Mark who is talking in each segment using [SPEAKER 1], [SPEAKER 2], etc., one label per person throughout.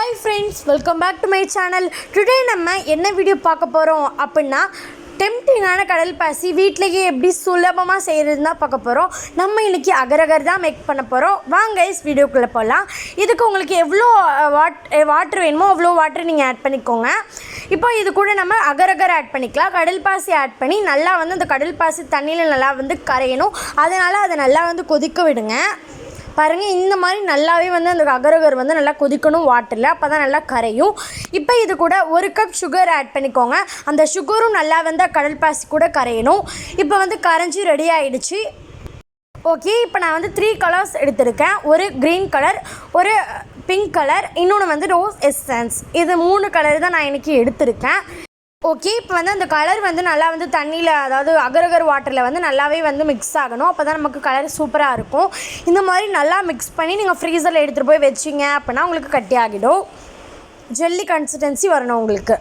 [SPEAKER 1] Hi friends welcome back to my channel today நம்ம என்ன video பார்க்க போகிறோம் அப்படின்னா டெம்டிங்கான கடல் பாசி வீட்டிலேயே எப்படி சுலபமாக செய்கிறது தான் பார்க்க போகிறோம் நம்ம இன்றைக்கி அகரகர் தான் மேக் பண்ண போகிறோம் வாங்க இஸ் வீடியோக்குள்ளே போகலாம் இதுக்கு உங்களுக்கு எவ்வளோ வாட் வாட்டர் வேணுமோ அவ்வளோ வாட்டர் நீங்கள் ஆட் பண்ணிக்கோங்க. இப்போ இது கூட நம்ம அகரகர் ஆட் பண்ணிக்கலாம். கடல் பாசி ஆட் பண்ணி நல்லா வந்து அந்த கடல் பாசி தண்ணியில் நல்லா வந்து கரையணும். அதனால் அதை நல்லா வந்து கொதிக்க விடுங்க. பாருங்கள் இந்த மாதிரி நல்லாவே வந்து அந்த அகரகர் வந்து நல்லா கொதிக்கணும் வாட்டரில் அப்போ தான் நல்லா கரையும். இப்போ இது கூட ஒரு கப் சுகர் ஆட் பண்ணிக்கோங்க. அந்த சுகரும் நல்லா வந்து கடல் பாசி கூட கரையணும். இப்போ வந்து கரைஞ்சி ரெடி ஆகிடுச்சு ஓகே இப்போ நான் வந்து த்ரீ கலர்ஸ் எடுத்திருக்கேன். ஒரு க்ரீன் கலர் ஒரு பிங்க் கலர் இன்னொன்று வந்து ரோஸ் எஸ்சன்ஸ் இது மூணு கலர் தான் நான் இன்றைக்கி எடுத்திருக்கேன். ஓகே இப்போ வந்து அந்த கலர் வந்து நல்லா வந்து தண்ணியில் அதாவது அகரகர் வாட்டரில் வந்து நல்லாவே வந்து மிக்ஸ் ஆகணும். அப்போ தான் நமக்கு கலர் சூப்பராக இருக்கும். இந்த மாதிரி நல்லா மிக்ஸ் பண்ணி நீங்கள் ஃப்ரீசரில் எடுத்துகிட்டு போய் வச்சிங்க அப்படின்னா உங்களுக்கு கட்டி ஆகிடும். ஜெல்லி கன்சிஸ்டன்சி வரணும் உங்களுக்கு.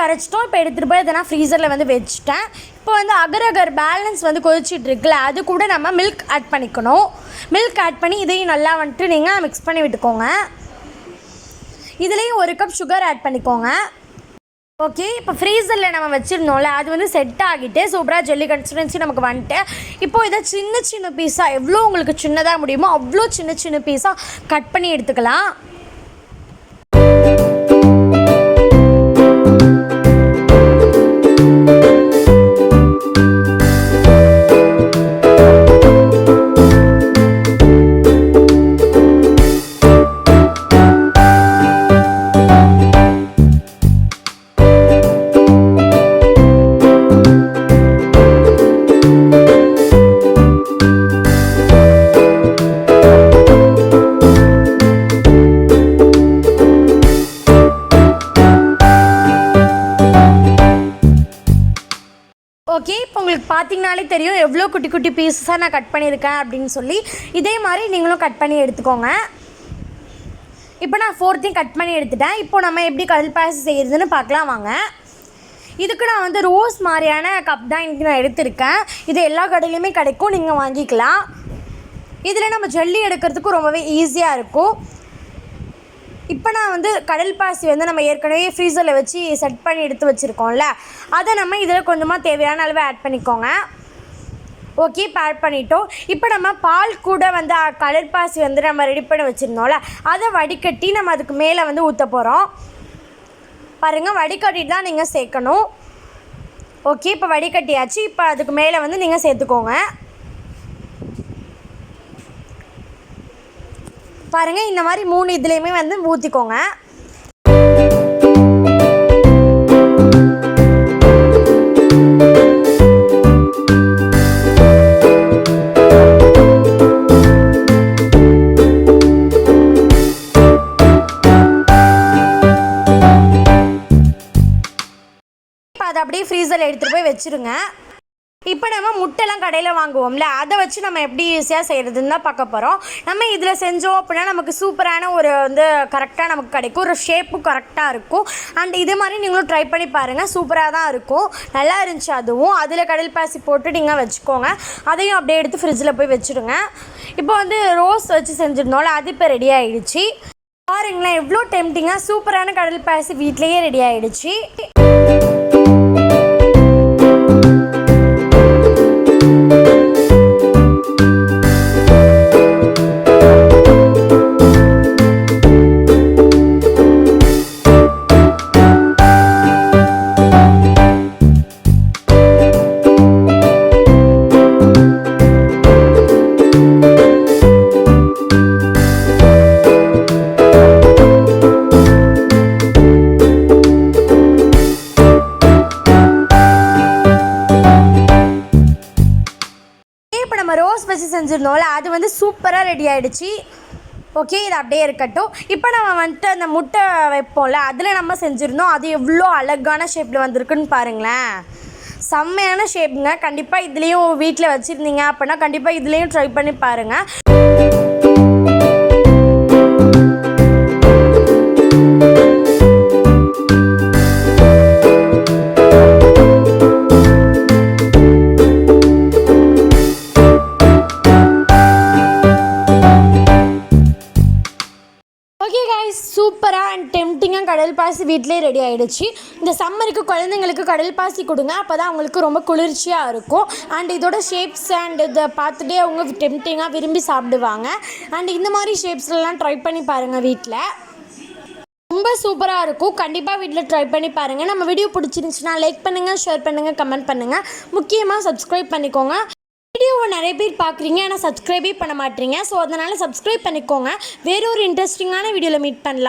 [SPEAKER 1] கரைச்சிட்டோம். இப்போ எடுத்துகிட்டு போய் அதை ஃப்ரீசரில் வந்து வச்சுட்டேன். இப்போ வந்து அகரகர் பேலன்ஸ் வந்து கொதிச்சிட்டு இருக்குல்ல அது கூட நம்ம மில்க் ஆட் பண்ணிக்கணும். மில்க் ஆட் பண்ணி இதையும் நல்லா வந்துட்டு நீங்கள் மிக்ஸ் பண்ணி விட்டுக்கோங்க. இதுலேயும் ஒரு கப் சுகர் ஆட் பண்ணிக்கோங்க. ஓகே இப்போ ஃப்ரீசரில் நம்ம வச்சுருந்தோம்ல அது வந்து செட் ஆகிட்டு சூப்பராக ஜெல்லி கன்சிஸ்டன்சி நமக்கு வந்துட்டு இப்போ இதை சின்ன சின்ன பீஸாக எவ்வளோ உங்களுக்கு சின்னதாக முடியுமோ அவ்வளோ சின்ன சின்ன பீஸாக கட் பண்ணி எடுத்துக்கலாம். ஓகே இப்போ உங்களுக்கு பார்த்தீங்கனாலே தெரியும் எவ்வளோ குட்டி குட்டி பீஸஸாக நான் கட் பண்ணியிருக்கேன் அப்படின்னு சொல்லி. இதே மாதிரி நீங்களும் கட் பண்ணி எடுத்துக்கோங்க. இப்போ நான் ஃபோர்த்தையும் கட் பண்ணி எடுத்துட்டேன். இப்போ நம்ம எப்படி கடல் பாயசம் செய்கிறதுன்னு பார்க்கலாம் வாங்க. இதுக்கு நான் வந்து ரோஸ் மாதிரியான கப் தான் இன்றைக்கி நான் எடுத்திருக்கேன். இது எல்லா கடையிலையுமே கிடைக்கும் நீங்கள் வாங்கிக்கலாம். இதில் நம்ம ஜல்லி எடுக்கிறதுக்கும் ரொம்பவே ஈஸியாக இருக்கும். இப்போ நான் வந்து கடல் பாசி வந்து நம்ம ஏற்கனவே ஃப்ரீசரில் வச்சு செட் பண்ணி எடுத்து வச்சுருக்கோம்ல அதை நம்ம இதில் கொஞ்சமாக தேவையான அளவு ஆட் பண்ணிக்கோங்க. ஓகே இப்போ ஆட் பண்ணிட்டோம். இப்போ நம்ம பால் கூட வந்து அ, கடல் பாசி வந்து நம்ம ரெடி பண்ணி வச்சுருந்தோம்ல அதை வடிகட்டி நம்ம அதுக்கு மேலே வந்து ஊற்ற போகிறோம் பாருங்கள் வடிகட்டிட்டு தான் நீங்கள் சேர்க்கணும். ஓகே இப்போ வடிகட்டியாச்சு. இப்போ அதுக்கு மேலே வந்து நீங்கள் சேர்த்துக்கோங்க. பாருங்கள் இந்த மாதிரி மூணு இதுலேயுமே வந்து ஊற்றிக்கோங்க இப்போ அதை அப்படியே ஃப்ரீசரில் எடுத்துகிட்டு போய் வச்சுருங்க. இப்போ நம்ம முட்டைலாம் கடையில் வாங்குவோம்ல அதை வச்சு நம்ம எப்படி ஈஸியாக செய்கிறதுன்னு தான் பார்க்க போகிறோம் நம்ம இதில் செஞ்சோம் அப்படின்னா நமக்கு சூப்பரான ஒரு வந்து கரெக்டாக நமக்கு கிடைக்கும். ஒரு ஷேப்பும் கரெக்டாக இருக்கும். அண்ட் இதே மாதிரி நீங்களும் ட்ரை பண்ணி பாருங்கள் சூப்பராக தான் இருக்கும். நல்லா இருந்துச்சு அதுவும். அதில் கடல் பாசி போட்டு நீங்கள் வச்சுக்கோங்க. அதையும் அப்படியே எடுத்து ஃப்ரிட்ஜில் போய் வச்சுடுங்க இப்போ வந்து ரோஸ் வச்சு செஞ்சுருந்தோம்ல அது இப்போ ரெடி ஆகிடுச்சு பாருங்களேன் எவ்வளோ டெம்டிங்காக சூப்பரான கடல் பாசி வீட்லேயே ரெடி ஆகிடுச்சு செஞ்சுருந்தோம்ல அது வந்து சூப்பராக ரெடி ஆகிடுச்சி ஓகே இது அப்படியே இருக்கட்டும். இப்போ நம்ம வந்துட்டு அந்த முட்டை வைப்போம்ல அதில் நம்ம செஞ்சுருந்தோம். அது எவ்வளோ அழகான ஷேப்பில் வந்திருக்குன்னு பாருங்களேன். செம்மையான ஷேப்புங்க கண்டிப்பாக இதுலேயும் வீட்டில் வச்சுருந்தீங்க அப்படின்னா கண்டிப்பாக இதுலேயும் ட்ரை பண்ணி பாருங்கள் அண்ட் டெம்டிங்காக கடல் பாசி வீட்டிலே ரெடி ஆகிடுச்சு இந்த சம்மருக்கு குழந்தைங்களுக்கு கடல் பாசி கொடுங்க. அப்போ தான் அவங்களுக்கு ரொம்ப குளிர்ச்சியாக இருக்கும். அண்ட் இதோட ஷேப்ஸ் அண்ட் இதை பார்த்துட்டே அவங்க டெம்டிங்காக விரும்பி சாப்பிடுவாங்க. அண்ட் இந்த மாதிரி ஷேப்ஸ்லாம் ட்ரை பண்ணி பாருங்கள் வீட்டில் ரொம்ப சூப்பராக இருக்கும். கண்டிப்பாக வீட்டில் ட்ரை பண்ணி பாருங்கள் நம்ம வீடியோ பிடிச்சிருந்துச்சுன்னா லைக் பண்ணுங்கள் ஷேர் பண்ணுங்கள் கமெண்ட் பண்ணுங்கள் முக்கியமாக சப்ஸ்கிரைப் பண்ணிக்கோங்க. வீடியோவை நிறைய பேர் பார்க்குறீங்க ஆனால் சப்ஸ்கிரைபே பண்ண மாட்டீங்க. ஸோ அதனால் சப்ஸ்கிரைப் பண்ணிக்கோங்க. வேற ஒரு இன்ட்ரெஸ்டிங்கான வீடியோவில் மீட் பண்ணலாம்.